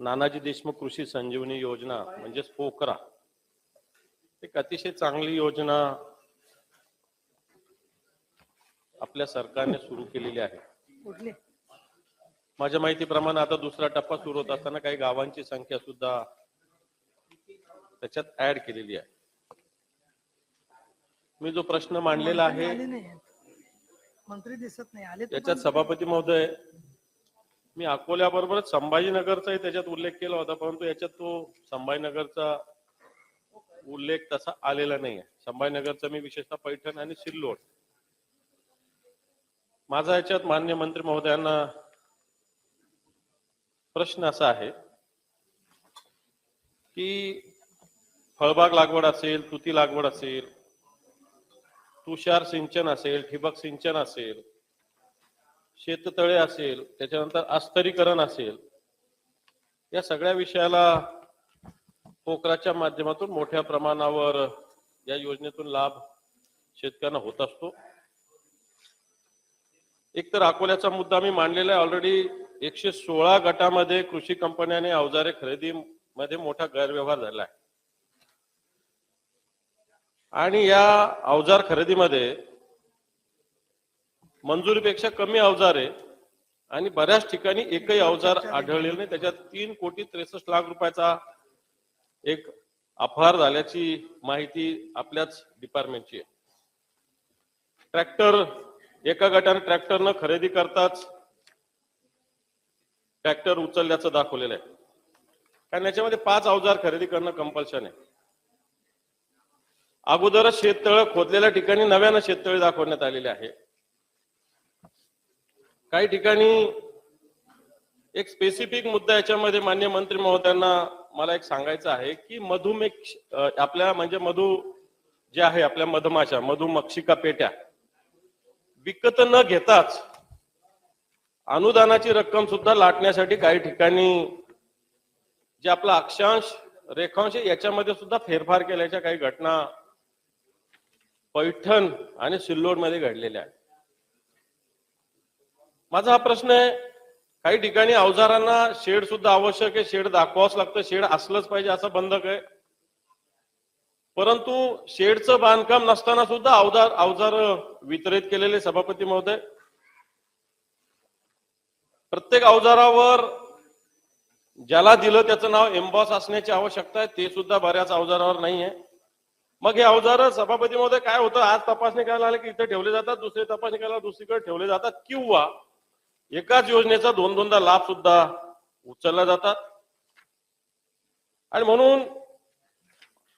नानाजी देशमुख कृषी संजीवनी योजना म्हणजेच पोकरा एक अतिशय चांगली योजना आपल्या सरकारने सुरू केलेली आहे. माझ्या माहितीप्रमाणे आता दुसरा टप्पा सुरू होत असताना काही गावांची संख्या सुद्धा त्याच्यात ऍड केलेली आहे. मी जो प्रश्न मांडलेला आहे मंत्री दिसत नाही. त्याच्यात सभापती महोदय मी अकोल्याबरोबरच संभाजीनगरचाही त्याच्यात उल्लेख केला होता परंतु याच्यात तो संभाजीनगरचा उल्लेख तसा आलेला नाही आहे संभाजीनगरचा मी विशेषतः पैठण आणि सिल्लोड. माझा याच्यात मान्य मंत्री महोदयांना प्रश्न असा आहे की फळबाग लागवड असेल तुती लागवड असेल तुषार सिंचन असेल ठिबक सिंचन असेल शेततळे असेल त्याच्यानंतर अस्तरीकरण असेल या सगळ्या विषयाला पोकराच्या माध्यमातून मोठ्या प्रमाणावर या योजनेतून लाभ शेतकऱ्यांना होत असतो. एक तर अकोल्याचा मुद्दा मी मांडलेला आहे ऑलरेडी एकशे सोळा गटामध्ये कृषी कंपन्याने अवजारे खरेदी मध्ये मोठा गैरव्यवहार झाला आहे. आणि या अवजार खरेदीमध्ये मंजुरीपेक्षा कमी अवजार आहे. आणि बऱ्याच ठिकाणी एकही अवजार आढळलेलं नाही. त्याच्यात तीन कोटी त्रेसष्ट लाख रुपयाचा एक अपहार झाल्याची माहिती आपल्याच डिपार्टमेंटची आहे. ट्रॅक्टर एका गटाने ट्रॅक्टरनं खरेदी करताच ट्रॅक्टर उचलल्याचं दाखवलेलं आहे. कारण याच्यामध्ये पाच अवजार खरेदी करणं कंपल्शन आहे. अगोदरच शेततळ खोदलेल्या ठिकाणी नव्यानं शेततळे दाखवण्यात आलेले आहे. काही ठिकाणी एक स्पेसिफिक मुद्दा याच्यामध्ये मान्य मंत्री महोदयांना मला एक सांगायचं आहे की मधुमेह आपल्या म्हणजे मधु जे आहे आपल्या मधमाशा मधुमक्षिका पेट्या विकत न घेताच अनुदानाची रक्कम सुद्धा लाटण्यासाठी काही ठिकाणी जे आपला अक्षांश रेखांश याच्यामध्ये सुद्धा फेरफार केल्याच्या काही घटना पैठण आणि सिल्लोडमध्ये घडलेल्या आहेत. माझा हा प्रश्न आहे काही ठिकाणी अवजारांना शेड सुद्धा आवश्यक आहे शेड दाखवावंच लागतं शेड असलंच पाहिजे असं बंधक आहे. परंतु शेडचं बांधकाम नसताना सुद्धा अवजार अवजार वितरित केलेले सभापती महोदय प्रत्येक अवजारावर ज्याला दिलं त्याचं नाव एम्बॉस असण्याची आवश्यकता आहे ते सुद्धा बऱ्याच अवजारावर नाही आहे मग हे अवजार सभापती मध्ये काय होतं आज तपासणी करायला आले की इथे ठेवले जातात दुसरे तपासणी करायला दुसरीकडे ठेवले जातात किंवा एकाच योजनेचा दोन दोनदा लाभ सुद्धा उचलला जातात. आणि म्हणून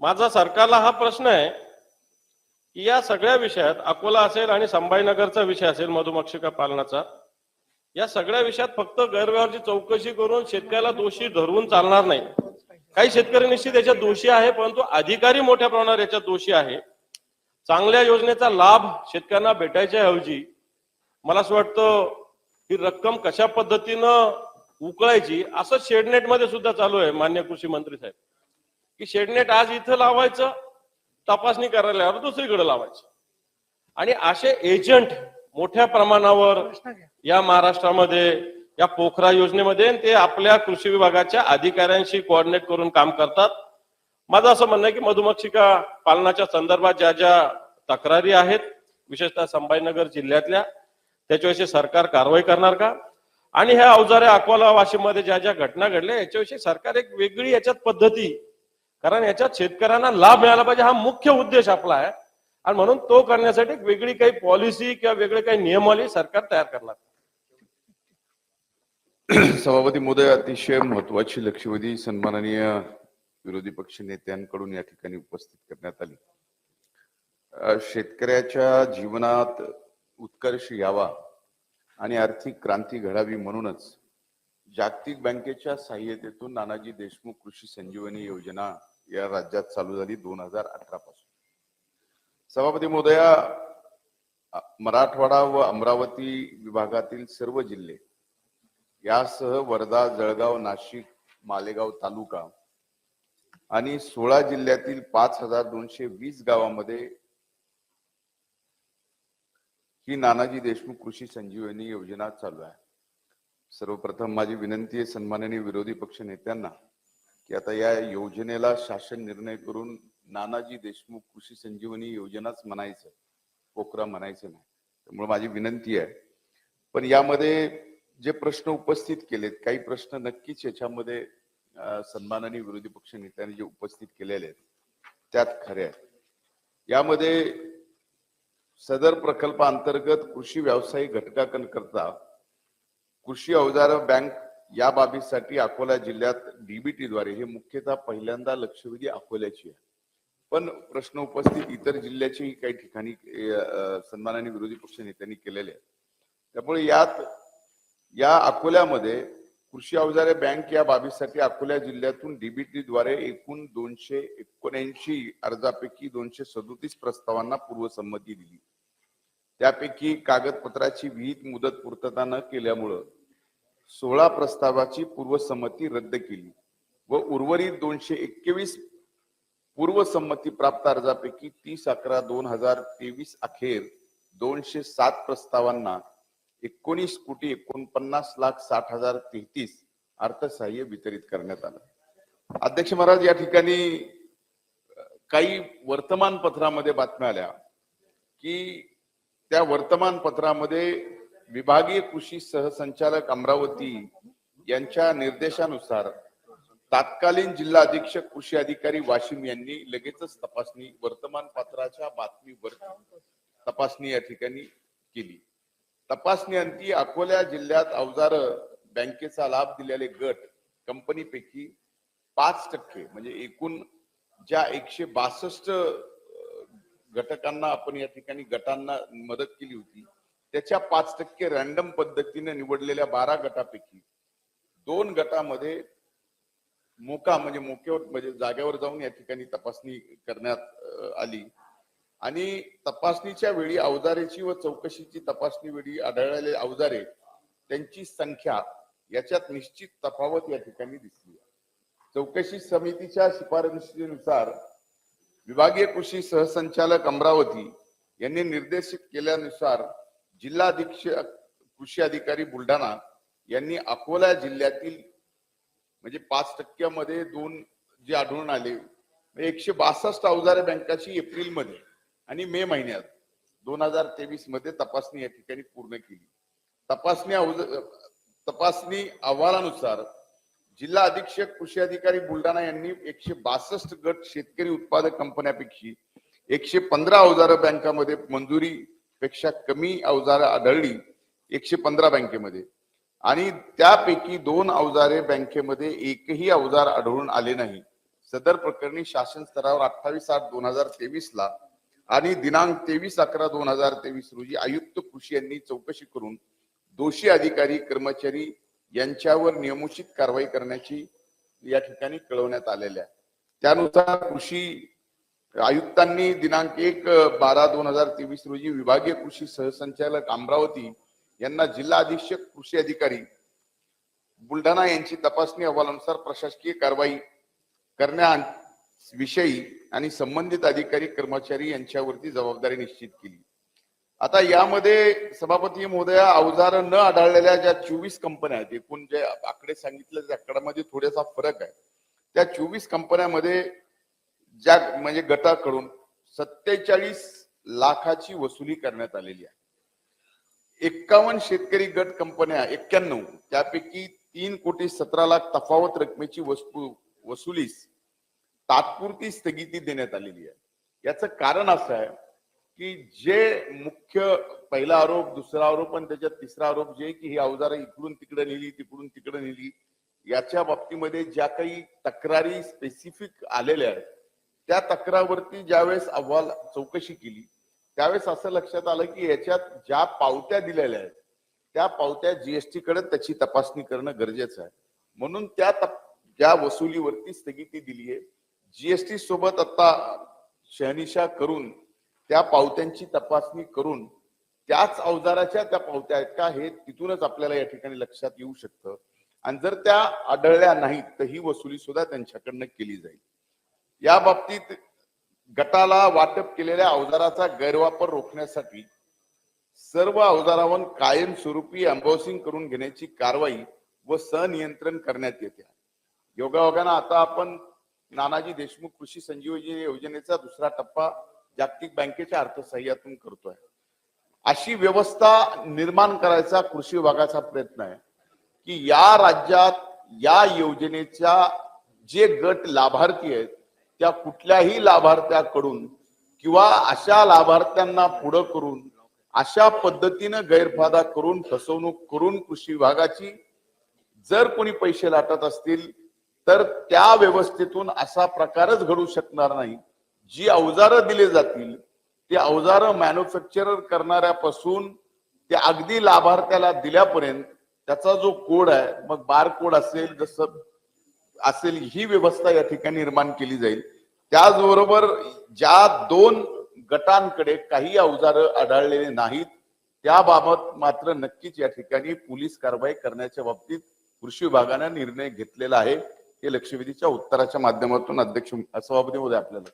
माझा सरकारला हा प्रश्न आहे की या सगळ्या विषयात अकोला असेल आणि संभाजीनगरचा विषय असेल मधुमक्षिका पालनाचा या सगळ्या विषयात फक्त गैरव्यवहारची चौकशी करून शेतकऱ्याला दोषी धरवून चालणार नाही. काही शेतकरी निश्चित याच्यात दोषी आहे परंतु अधिकारी मोठ्या प्रमाणावर याच्यात दोषी आहे. चांगल्या योजनेचा लाभ शेतकऱ्यांना भेटायच्या ऐवजी मला असं वाटतं ही रक्कम कशा पद्धतीनं उकळायची असं शेडनेटमध्ये सुद्धा चालू आहे मान्य कृषी मंत्री साहेब. की शेडनेट आज इथं लावायचं तपासणी करायला दुसरीकडे लावायचं. आणि असे एजंट मोठ्या प्रमाणावर या महाराष्ट्रामध्ये या पोखरा योजनेमध्ये ते आपल्या कृषी विभागाच्या अधिकाऱ्यांशी कोऑर्डिनेट करून काम करतात. माझं असं म्हणणं आहे की मधुमक्षिका पालनाच्या संदर्भात ज्या ज्या तक्रारी आहेत विशेषतः संभाजीनगर जिल्ह्यातल्या त्याच्याविषयी सरकार कारवाई करणार का? आणि ह्या अवजारे अकोला वाशिममध्ये ज्या ज्या घटना घडल्या याच्याविषयी सरकार एक वेगळी याच्यात पद्धती. कारण याच्यात शेतकऱ्यांना लाभ मिळाला पाहिजे हा मुख्य उद्देश आपला आहे. आणि म्हणून तो करण्यासाठी वेगळी काही पॉलिसी किंवा वेगळे काही नियमावली सरकार तयार करणार. सभापती महोदय अतिशय महत्वाची लक्षवेधी सन्माननीय विरोधी पक्ष नेत्यांकडून या ठिकाणी उपस्थित करण्यात आली. शेतकऱ्याच्या जीवनात उत्कर्ष यावा आणि आर्थिक क्रांती घडावी म्हणूनच जागतिक बँकेच्या सहाय्यतेतून नानाजी देशमुख कृषी संजीवनी योजना या राज्यात चालू झाली दोन हजार अठरा पासून. सभापती महोदया मराठवाडा व अमरावती विभागातील सर्व जिल्हे यासह वर्धा जळगाव नाशिक मालेगाव तालुका आणि सोळा जिल्ह्यातील पाच हजार दोनशे वीस गावामध्ये ही नानाजी देशमुख कृषी संजीवनी योजना चालू आहे. सर्वप्रथम माझी विनंती आहे सन्माननीय विरोधी पक्ष नेत्यांना की आता या योजनेला शासन निर्णय करून नानाजी देशमुख कृषी संजीवनी योजनाच म्हणायचं पोखरा म्हणायचं नाही. त्यामुळे माझी विनंती आहे. पण यामध्ये जे प्रश्न उपस्थित केलेत काही प्रश्न नक्कीच याच्यामध्ये सन्माननीय विरोधी पक्ष नेत्यांनी जे उपस्थित केलेले आहेत त्यात खरे आहेत. यामध्ये सदर प्रकल्पांतर्गत कृषी व्यावसायिक घटकांकरता कृषी अवजार बँक या बाबीसाठी अकोला जिल्ह्यात डीबीटी द्वारे हे मुख्यतः पहिल्यांदा लक्षवेधी अकोल्याची आहे. पण प्रश्न उपस्थित इतर जिल्ह्याचेही काही ठिकाणी सन्मानाने विरोधी पक्ष नेत्यांनी केलेले आहेत. त्यामुळे यात या अकोल्यामध्ये कृषी अवजारे बँक या बाबीसाठी अकोला जिल्ह्यातून डीबीटी द्वारे एकूण दोनशे एकोणऐंशी अर्जापैकी दोनशे सदोतीस प्रस्तावांना पूर्वसंमती दिली. त्यापैकी कागदपत्राची विहित मुदत पूर्तता न केल्यामुळं सोळा प्रस्तावाची पूर्वसंमती रद्द केली व उर्वरित दोनशे एकवीस पूर्वसंमती प्राप्त अर्जापैकी तीस अकरा दोन हजार तेवीस अखेर दोनशे सात प्रस्तावांना एकोणीस कोटी एकोणपन्नास लाख साठ हजार तेहतीस अर्थसहाय्य वितरित करण्यात आलं. अध्यक्ष महाराज या ठिकाणी काही वर्तमानपत्रामध्ये बातम्या आल्या की त्या वर्तमानपत्रामध्ये विभागीय कृषी सहसंचालक अमरावती यांच्या निर्देशानुसार तात्कालीन जिल्हा अधीक्षक कृषी अधिकारी वाशिम यांनी लगेचच तपासणी वर्तमानपत्राच्या बातमीवर तपासणी या ठिकाणी केली. तपासणी अंती अकोला जिल्ह्यात अवजार बँकेचा लाभ दिलेले गट कंपनीपैकी पाच टक्के म्हणजे एकूण ज्या एकशे बासष्ट घटकांना आपण या ठिकाणी गटांना मदत केली होती त्याच्या पाच टक्के रॅन्डम पद्धतीने निवडलेल्या बारा गटापैकी दोन गटामध्ये मोका म्हणजे मोक्यावर म्हणजे जागेवर जाऊन या ठिकाणी तपासणी करण्यात आली. आणि तपासणीच्या वेळी अवजारेची व चौकशीची तपासणी वेळी आढळलेले अवजारे त्यांची संख्या याच्यात निश्चित तफावत या ठिकाणी दिसली चौकशी समितीच्या शिफारशीनुसार विभागीय कृषी सहसंचालक अमरावती यांनी निर्देशित केल्यानुसार जिल्हा अधीक्षक कृषी अधिकारी बुलढाणा यांनी अकोला जिल्ह्यातील म्हणजे पाच टक्क्यामध्ये दोन जे आढळून आले एकशे बासष्ट अवजारे बँकाची एप्रिलमध्ये आणि मे महिन्यात दोन हजार तेवीसमध्ये तपासणी या ठिकाणी पूर्ण केली. तपासणी तपासणी अहवालानुसार जिल्हा अधीक्षक कृषी अधिकारी बुलढाणा यांनी एकशे बासष्ट गट शेतकरी उत्पादक कंपन्यापैकी एकशे पंधरा अवजार बँकामध्ये मंजुरी पेक्षा कमी अवजार आढळली एकशे पंधरा बँकेमध्ये. आणि त्यापैकी दोन अवजारे बँकेमध्ये एकही अवजार आढळून आले नाही. सदर प्रकरणी शासन स्तरावर अठ्ठावीस आठ दोन हजार तेवीस ला आणि दिनांक तेवीस अकरा दोन हजार तेवीस रोजी आयुक्त कृषी यांनी चौकशी करून दोषी अधिकारी कर्मचारी यांच्यावर नियमोचित कारवाई करण्याची या ठिकाणी कळवण्यात आलेल्या त्यानुसार कृषी आयुक्तांनी दिनांक एक बारा दोन हजार तेवीस रोजी विभागीय कृषी सहसंचालक अमरावती यांना जिल्हा अधीक्षक कृषी अधिकारी बुलढाणा यांची तपासणी अहवालानुसार प्रशासकीय कारवाई करण्याविषयी आणि संबंधित अधिकारी कर्मचारी यांच्यावरती जबाबदारी निश्चित केली. आता यामध्ये सभापती महोदया अवजार न आढळलेल्या ज्या चोवीस कंपन्या आहेत एकूण जे आकडे सांगितले त्या आकड्यामध्ये थोडासा फरक आहे. त्या चोवीस कंपन्यामध्ये ज्या म्हणजे गटाकडून सत्तेचाळीस लाखाची वसुली करण्यात आलेली आहे. एक्कावन्न शेतकरी गट कंपन्या एक्क्याण्णव त्यापैकी तीन कोटी सतरा लाख तफावत रकमेची वस्तू वसुलीस तात्पुरती स्थगिती देण्यात आलेली आहे. याचं कारण असं आहे की जे मुख्य पहिला आरोप दुसरा आरोप आणि त्याच्यात तिसरा आरोप जे की ही अवजारं इकडून तिकडे नेली तिकडून तिकडे नेली याच्या बाबतीमध्ये ज्या काही तक्रारी स्पेसिफिक आलेल्या आहेत त्या तक्रारवरती ज्यावेळेस अहवाल चौकशी केली त्यावेळेस असं लक्षात आलं की याच्यात ज्या पावत्या दिलेल्या आहेत त्या पावत्या जीएसटी कडे त्याची तपासणी करणं गरजेचं आहे. म्हणून त्या ज्या वसुलीवरती स्थगिती दिली आहे जीएसटी सोबत आता शहनिशा करून त्या पावत्यांची तपासणी करून त्याच अवजाराच्या त्या पावत्या आहेत का हे तिथूनच आपल्याला या ठिकाणी लक्षात येऊ शकतं. आणि जर त्या आढळल्या नाहीत तर ही वसुली सुद्धा त्यांच्याकडनं केली जाईल. या बाबतीत गटाला वाटप केलेल्या अवजाराचा गैरवापर रोखण्यासाठी सर्व अवजारावर कायमस्वरूपी अम्बॉसिंग करून घेण्याची कारवाई व सनियंत्रण करण्यात येते. योगायोगानं आता आपण नानाजी देशमुख कृषी संजीवनी योजनेचा दुसरा टप्पा जागतिक बँकेच्या अर्थसहाय्यातून करतोय. अशी व्यवस्था निर्माण करायचा कृषी विभागाचा प्रयत्न आहे की या राज्यात या योजनेच्या जे गट लाभार्थी आहेत त्या कुठल्याही लाभार्थ्याकडून किंवा अशा लाभार्थ्यांना पुढं करून अशा पद्धतीनं गैरफायदा करून फसवणूक करून कृषी विभागाची जर कोणी पैसे लाटत असतील तर त्या व्यवस्थेतून असा प्रकारच घडू शकणार नाही. जी अवजारं दिले जातील ती अवजारं मॅन्युफॅक्चरर करणाऱ्यापासून ते अगदी लाभार्थ्याला दिल्यापर्यंत त्याचा जो कोड आहे मग बार कोड असेल जसं असेल ही व्यवस्था या ठिकाणी निर्माण केली जाईल. त्याचबरोबर ज्या दोन गटांकडे काही अवजारं आढळलेले नाहीत त्याबाबत मात्र नक्कीच या ठिकाणी पोलीस कारवाई करण्याच्या बाबतीत कृषी विभागाने निर्णय घेतलेला आहे. हे लक्षवेधीच्या उत्तराच्या माध्यमातून अध्यक्ष सभापती होते आपल्याला